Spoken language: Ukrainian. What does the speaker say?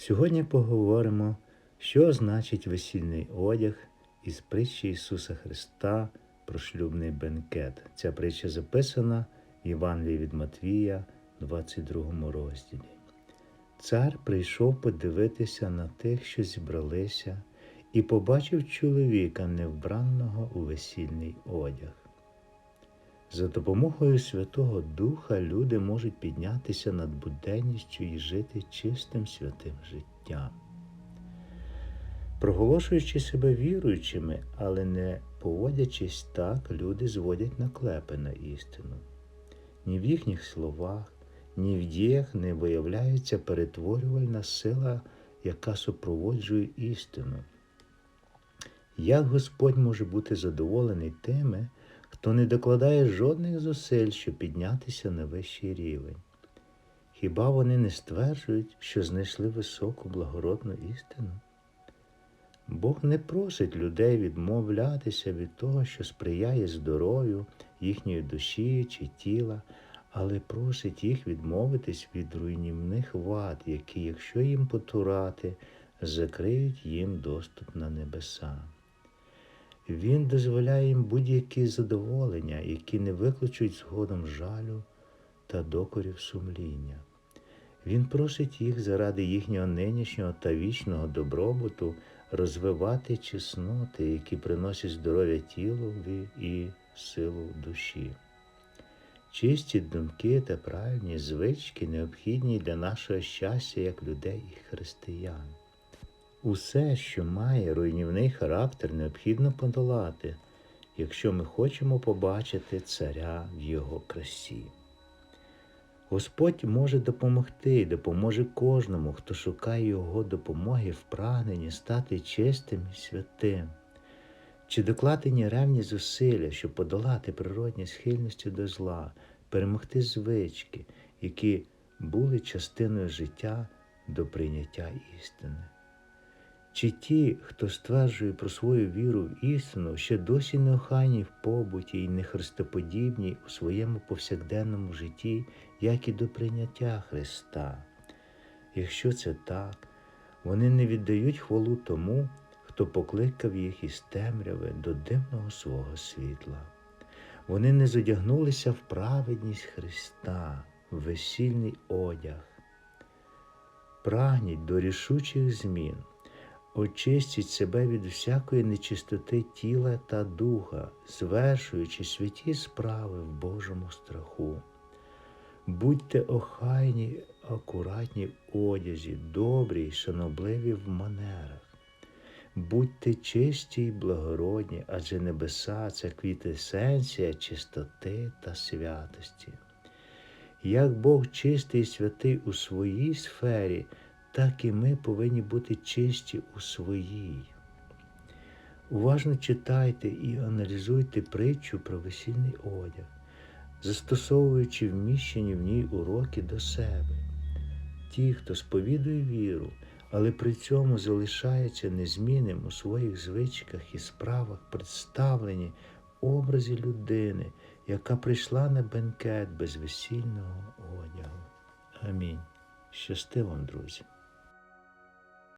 Сьогодні поговоримо, що значить весільний одяг із притчі Ісуса Христа про шлюбний бенкет. Ця притча записана в Євангелії від Матвія, 22 розділі. Цар прийшов подивитися на тих, що зібралися, і побачив чоловіка, невбранного у весільний одяг. За допомогою Святого Духа люди можуть піднятися над буденністю і жити чистим святим життям. Проголошуючи себе віруючими, але не поводячись так, люди зводять наклепи на істину. Ні в їхніх словах, ні в діях не виявляється перетворювальна сила, яка супроводжує істину. Як Господь може бути задоволений тими, хто не докладає жодних зусиль, щоб піднятися на вищий рівень? Хіба вони не стверджують, що знайшли високу благородну істину? Бог не просить людей відмовлятися від того, що сприяє здоров'ю їхньої душі чи тіла, але просить їх відмовитись від руйнівних вад, які, якщо їм потурати, закриють їм доступ на небеса. Він дозволяє їм будь-які задоволення, які не викличуть згодом жалю та докорів сумління. Він просить їх заради їхнього нинішнього та вічного добробуту розвивати чесноти, які приносять здоров'я тілові і силу душі. Чисті думки та правильні звички необхідні для нашого щастя як людей і християн. Усе, що має руйнівний характер, необхідно подолати, якщо ми хочемо побачити царя в його красі. Господь може допомогти і допоможе кожному, хто шукає Його допомоги в прагненні стати чистим і святим, чи докладені ревні зусилля, щоб подолати природні схильності до зла, перемогти звички, які були частиною життя до прийняття істини. Чи ті, хто стверджує про свою віру в істину, ще досі неохайні в побуті і нехристоподібні у своєму повсякденному житті, як і до прийняття Христа? Якщо це так, вони не віддають хвалу тому, хто покликав їх із темряви до дивного свого світла. Вони не зодягнулися в праведність Христа, в весільний одяг, прагніть до рішучих змін очистіть себе від всякої нечистоти тіла та духа, звершуючи святі справи в Божому страху. Будьте охайні, акуратні в одязі, добрі й шанобливі в манерах. Будьте чисті й благородні, адже небеса це квітесенція чистоти та святості. Як Бог чистий і святий у своїй сфері, так і ми повинні бути чисті у своїй. Уважно читайте і аналізуйте притчу про весільний одяг, застосовуючи вміщені в ній уроки до себе. Ті, хто сповідує віру, але при цьому залишається незмінним у своїх звичках і справах, представлені образі людини, яка прийшла на бенкет без весільного одягу. Амінь. Щасти вам, друзі!